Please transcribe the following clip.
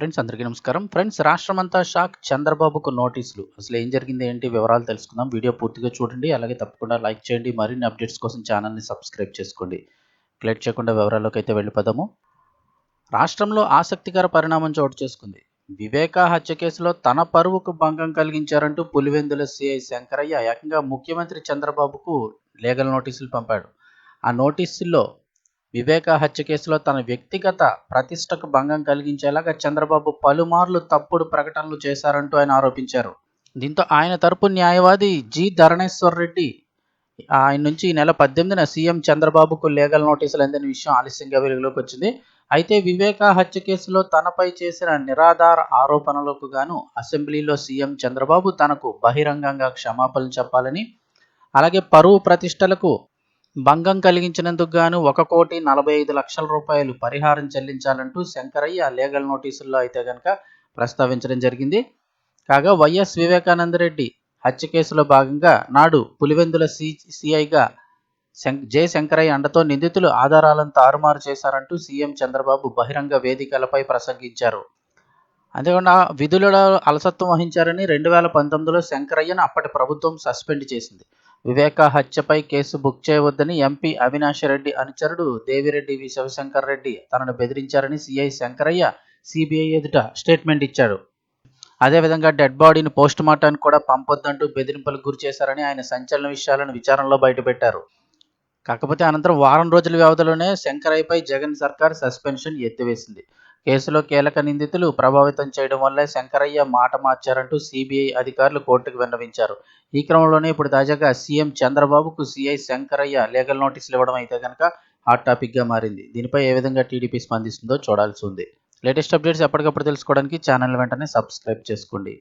Friends అందరికీ నమస్కారం. Friends రాష్ట్రమంతా షాక్ చంద్రబాబుకు నోటీసులు. అసలు ఏం జరిగింది ఏంటి వివరాలు తెలుసుకుందాం. వీడియో పూర్తిగా చూడండి. అలాగే తప్పకుండా లైక్ చేయండి. మరిన్ని అప్డేట్స్ కోసం ఛానల్ని సబ్స్క్రైబ్ చేసుకోండి. లేట్ చేయకుండా వివరాల్లోకి అయితే వెళ్ళిపోదాము. రాష్ట్రంలో ఆసక్తికర పరిణామం చోటు చేసుకుంది. వివేక హత్య కేసులో తన పరువుకు భంగం కలిగించారంటూ పులివెందుల సిఐ శంకరయ్య ఏకంగా ముఖ్యమంత్రి చంద్రబాబుకు లీగల్ నోటీసులు పంపాడు. ఆ నోటీసుల్లో వివేక హత్య కేసులో తన వ్యక్తిగత ప్రతిష్టకు భంగం కలిగించేలాగా చంద్రబాబు పలుమార్లు తప్పుడు ప్రకటనలు చేశారంటూ ఆయన ఆరోపించారు. దీంతో ఆయన తరపు న్యాయవాది జి. ధరణేశ్వర్ రెడ్డి ఆయన నుంచి ఈ నెల పద్దెనిమిదిన సీఎం చంద్రబాబుకు లీగల్ నోటీసులు అందిన విషయం ఆలస్యంగా వెలుగులోకి వచ్చింది. అయితే వివేక హత్య కేసులో తనపై చేసిన నిరాధార ఆరోపణలకు గాను అసెంబ్లీలో సీఎం చంద్రబాబు తనకు బహిరంగంగా క్షమాపణలు చెప్పాలని అలాగే పరువు ప్రతిష్టలకు భంగం కలిగించినందుకు గాను ఒక కోటి నలభై ఐదు లక్షల రూపాయలు పరిహారం చెల్లించాలంటూ శంకరయ్య లీగల్ నోటీసుల్లో అయితే కనుక ప్రస్తావించడం జరిగింది. కాగా వైఎస్ వివేకానందరెడ్డి హత్య కేసులో భాగంగా నాడు పులివెందుల సి సిఐగా శం జె శంకరయ్య అండతో నిందితులు ఆధారాలను తారుమారు చేశారంటూ సీఎం చంద్రబాబు బహిరంగ వేదికలపై ప్రసంగించారు. అంతేకాకుండా విధులలో అలసత్వం వహించారని రెండు వేల పంతొమ్మిదిలో శంకరయ్యను అప్పటి ప్రభుత్వం సస్పెండ్ చేసింది. వివేక హత్యపై కేసు బుక్ చేయవద్దని ఎంపీ అవినాష్ రెడ్డి అనుచరుడు దేవిరెడ్డి వి. శివశంకర్ రెడ్డి తనను బెదిరించారని సిఐ శంకరయ్య సిబిఐ ఎదుట స్టేట్మెంట్ ఇచ్చాడు. అదేవిధంగా డెడ్ బాడీని పోస్ట్ మార్టానికి కూడా పంపొద్దంటూ బెదిరింపులకు గురి చేశారని ఆయన సంచలన విషయాలను విచారణలో బయటపెట్టారు. కాకపోతే అనంతరం వారం రోజుల వ్యవధిలోనే శంకరయ్యపై జగన్ సర్కార్ సస్పెన్షన్ ఎత్తివేసింది. కేసులో కీలక నిందితులు ప్రభావితం చేయడం వల్లే శంకరయ్య మాట మార్చారంటూ సిబిఐ అధికారులు కోర్టుకు విన్నవించారు. ఈ క్రమంలోనే ఇప్పుడు తాజాగా సీఎం చంద్రబాబుకు సిఐ శంకరయ్య లీగల్ నోటీసులు ఇవ్వడం అయితే కనుక హాట్ టాపిక్గా మారింది. దీనిపై ఏ విధంగా టీడీపీ స్పందిస్తుందో చూడాల్సి ఉంది. లేటెస్ట్ అప్డేట్స్ ఎప్పటికప్పుడు తెలుసుకోవడానికి ఛానల్ వెంటనే సబ్స్క్రైబ్ చేసుకోండి.